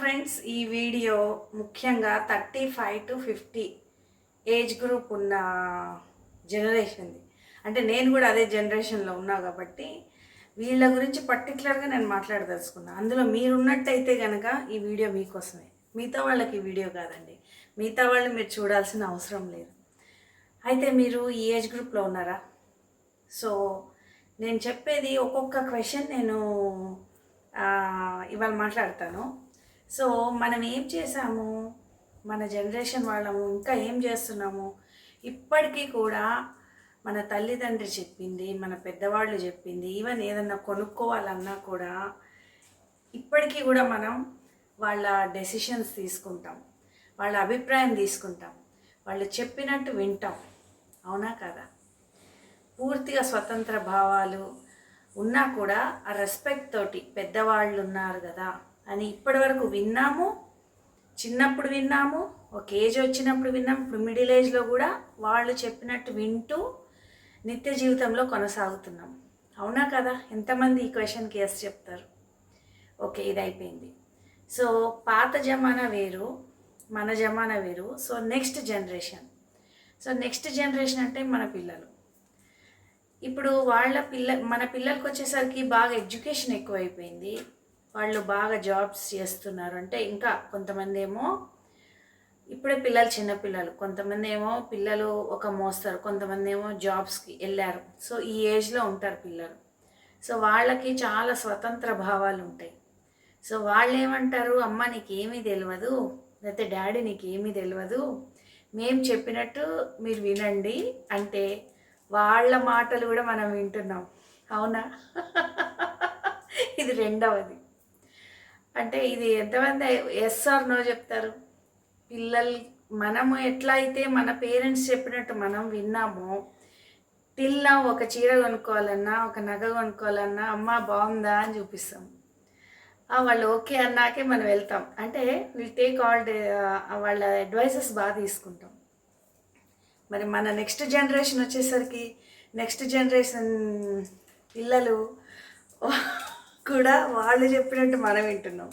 Friends ఈ video ముఖ్యంగా thirty five to fifty age group ఉన్న జనరేషన్ది అంటే నేను కూడా అదే జనరేషన్లో ఉన్నా కాబట్టి వీళ్ళ గురించి పర్టికులర్గా నేను మాట్లాడదలుచుకున్నా. అందులో మీరున్నట్టయితే కనుక ఈ వీడియో మీకోసమే. మిగతా వాళ్ళకి ఈ వీడియో కాదండి. మిగతా వాళ్ళు మీరు చూడాల్సిన అవసరం లేదు. అయితే మీరు ఈ ఏజ్ గ్రూప్లో ఉన్నారా? సో నేను చెప్పేది ఒక్కొక్క క్వశ్చన్ నేను ఇవాళ మాట్లాడతాను. సో మనం ఏం చేసాము మన జనరేషన్ వాళ్ళము ఇంకా ఏం చేస్తున్నాము? ఇప్పటికీ కూడా మన తల్లిదండ్రి చెప్పింది మన పెద్దవాళ్ళు చెప్పింది ఈవెన్ ఏదన్నా కొనుక్కోవాలన్నా కూడా ఇప్పటికీ కూడా మనం వాళ్ళ డెసిషన్స్ తీసుకుంటాం. వాళ్ళ అభిప్రాయం తీసుకుంటాం. వాళ్ళు చెప్పినట్టు వింటాం. అవునా కదా? పూర్తిగా స్వతంత్ర భావాలు ఉన్నా కూడా ఆ రెస్పెక్ట్ తోటి పెద్దవాళ్ళు ఉన్నారు కదా అని ఇప్పటివరకు విన్నాము. చిన్నప్పుడు విన్నాము. ఒక ఏజ్ వచ్చినప్పుడు విన్నాం. ఇప్పుడు మిడిల్ ఏజ్లో కూడా వాళ్ళు చెప్పినట్టు వింటూ నిత్య జీవితంలో కొనసాగుతున్నాం. అవునా కదా? ఎంతమంది ఈ క్వశ్చన్కి ఎస్ చెప్తారు? ఓకే ఇది అయిపోయింది. సో పాత జమానా వేరు మన జమానా వేరు. So next generation so next generation అంటే మన పిల్లలు. ఇప్పుడు వాళ్ళ పిల్ల మన పిల్లలకి వచ్చేసరికి బాగా ఎడ్యుకేషన్ ఎక్కువైపోయింది. వాళ్ళు బాగా జాబ్స్ చేస్తున్నారు. అంటే ఇంకా కొంతమంది ఏమో ఇప్పుడే పిల్లలు చిన్నపిల్లలు కొంతమంది ఏమో పిల్లలు ఒక మోస్తారు. కొంతమంది ఏమో జాబ్స్కి వెళ్ళారు సో ఈ ఏజ్లో ఉంటారు పిల్లలు. సో వాళ్ళకి చాలా స్వతంత్ర భావాలు ఉంటాయి. సో వాళ్ళు ఏమంటారు అమ్మ నీకేమీ తెలియదు లేకపోతే డాడీ నీకేమీ తెలియదు మేము చెప్పినట్టు మీరు వినండి. అంటే వాళ్ళ మాటలు కూడా మనం వింటున్నాం. అవునా? ఇది రెండవది. అంటే ఇది ఎంతమంది ఎస్ ఆర్ నో చెప్తారు? పిల్లలు మనము ఎట్లా అయితే మన పేరెంట్స్ చెప్పినట్టు మనం విన్నామో టిల్లా ఒక చీర కొనుక్కోవాలన్నా ఒక నగ కొనుక్కోవాలన్నా అమ్మ బాగుందా అని చూపిస్తాం. వాళ్ళు ఓకే అన్నాకే మనం వెళ్తాం. అంటే విల్ టేక్ ఆల్ డే వాళ్ళ అడ్వైసెస్ బాగా తీసుకుంటాం. మరి మన నెక్స్ట్ జనరేషన్ వచ్చేసరికి నెక్స్ట్ జనరేషన్ పిల్లలు కూడా వాళ్ళు చెప్పినట్టు మనం వింటున్నాం.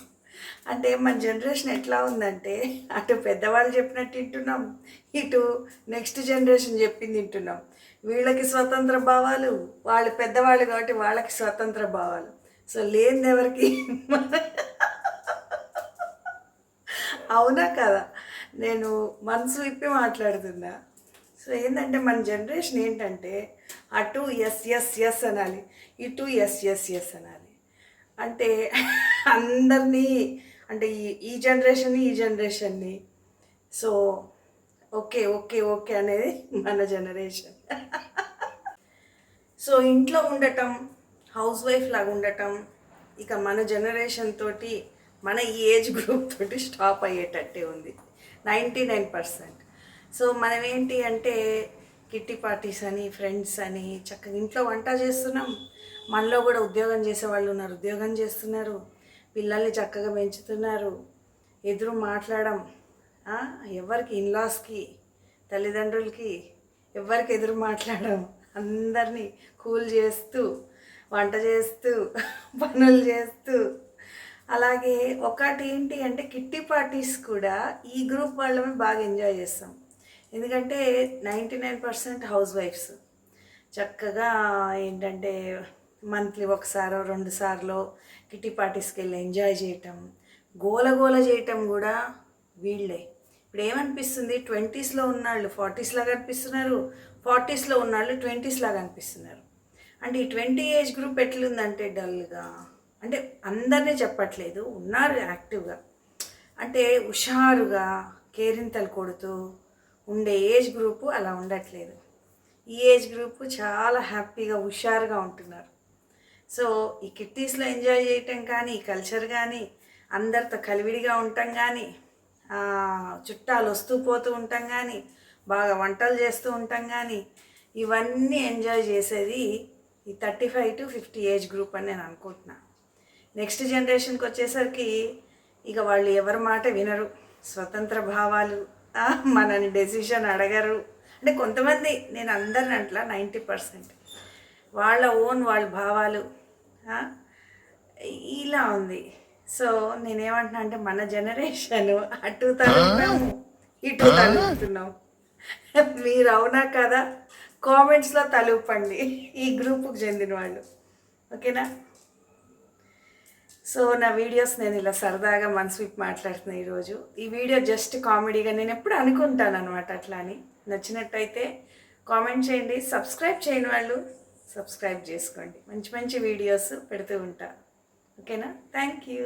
అంటే మన జనరేషన్ ఎట్లా ఉందంటే అటు పెద్దవాళ్ళు చెప్పినట్టు వింటున్నాం ఇటు నెక్స్ట్ జనరేషన్ చెప్పింది వింటున్నాం. వీళ్ళకి స్వతంత్ర భావాలు వాళ్ళు పెద్దవాళ్ళు కాబట్టి వాళ్ళకి స్వతంత్ర భావాలు. సో లేనిది ఎవరికి? అవునా కదా? నేను మనసు విప్పి మాట్లాడుతున్నా. సో ఏంటంటే మన జనరేషన్ ఏంటంటే అటు ఎస్ ఎస్ ఎస్ అనాలి ఇటు ఎస్ ఎస్ ఎస్ అనాలి. అంటే అందరినీ అంటే ఈ ఈ జనరేషన్ని ఈ జనరేషన్ని. సో ఓకే ఓకే ఓకే అనేది మన జనరేషన్. సో ఇంట్లో ఉండటం హౌస్ వైఫ్ లాగా ఉండటం ఇక మన జనరేషన్ తోటి మన ఈ ఏజ్ గ్రూప్ తోటి స్టాప్ అయ్యేటట్టే ఉంది. Ninety nine percent. సో మనం ఏంటి అంటే కిట్టి పార్టీస్ అని ఫ్రెండ్స్ అని చక్కగా ఇంట్లో వంట చేస్తున్నాం. మనలో కూడా ఉద్యోగం చేసే వాళ్ళు ఉన్నారు ఉద్యోగం చేస్తున్నారు. పిల్లల్ని చక్కగా పెంచుతున్నారు. ఎదురు మాట్లాడడం ఎవరికి? ఇన్లాస్కి తల్లిదండ్రులకి ఎవరికి ఎదురు మాట్లాడడం అందరినీ కూల్ చేస్తూ వంట చేస్తూ పనులు చేస్తూ. అలాగే ఒకటి ఏంటి అంటే కిట్టి పార్టీస్ కూడా ఈ గ్రూప్ వాళ్ళమే బాగా ఎంజాయ్ చేస్తాం. ఎందుకంటే నైంటీ నైన్ పర్సెంట్ హౌస్ వైఫ్స్. చక్కగా ఏంటంటే మంత్లీ ఒకసారో రెండు సార్లు కిట్టి పార్టీస్కి వెళ్ళి ఎంజాయ్ చేయటం గోల గోల చేయటం కూడా వీళ్ళే. ఇప్పుడు ఏమనిపిస్తుంది? ట్వంటీస్లో ఉన్నాళ్ళు ఫార్టీస్ లాగా అనిపిస్తున్నారు ఫార్టీస్లో ఉన్నాళ్ళు ట్వంటీస్ లాగా అనిపిస్తున్నారు. అంటే ఈ ట్వంటీ ఏజ్ గ్రూప్ ఎట్లుందంటే డల్గా అంటే అందరినీ చెప్పట్లేదు ఉన్నారు యాక్టివ్గా. అంటే హుషారుగా కేరింతలు కొడుతూ ఉండే ఏజ్ గ్రూపు అలా ఉండట్లేదు. ఈ ఏజ్ గ్రూపు చాలా హ్యాపీగా హుషారుగా ఉంటున్నారు. సో ఈ కిట్టీస్లో ఎంజాయ్ చేయటం కానీ కల్చర్ కానీ అందరితో కలివిడిగా ఉండటం కానీ చుట్టాలు వస్తూ పోతూ ఉంటాం కానీ బాగా వంటలు చేస్తూ ఉంటాం కానీ ఇవన్నీ ఎంజాయ్ చేసేది ఈ thirty five to fifty age group అని నేను అనుకుంటున్నా. నెక్స్ట్ జనరేషన్కి వచ్చేసరికి ఇక వాళ్ళు ఎవరి మాట వినరు. స్వతంత్ర భావాలు మనని డెసిషన్ అడగరు. అంటే కొంతమంది నేను అందరిని అట్లా నైంటీ పర్సెంట్ వాళ్ళ ఓన్ వాళ్ళ భావాలు ఇలా ఉంది. సో నేనేమంటున్నా అంటే మన జనరేషన్ అటు తలుపుతాము ఇటు తలుపుతున్నాం మీరు అవునా కదా? కామెంట్స్లో తలుపండి. ఈ గ్రూప్కి చెందిన వాళ్ళు ఓకేనా సో నా వీడియోస్ నేను ఇలా సరదాగా మనసు విప్పి మాట్లాడుతున్నాను ఈరోజు. ఈ వీడియో జస్ట్ కామెడీగా నేను ఎప్పుడు అనుకుంటాను అనమాట అట్లా అని. నచ్చినట్టయితే కామెంట్ చేయండి సబ్స్క్రైబ్ చేయని వాళ్ళు సబ్స్క్రైబ్ చేసుకోండి. మంచి మంచి వీడియోస్ పెడుతూ ఉంటా. ఓకేనా? Thank you.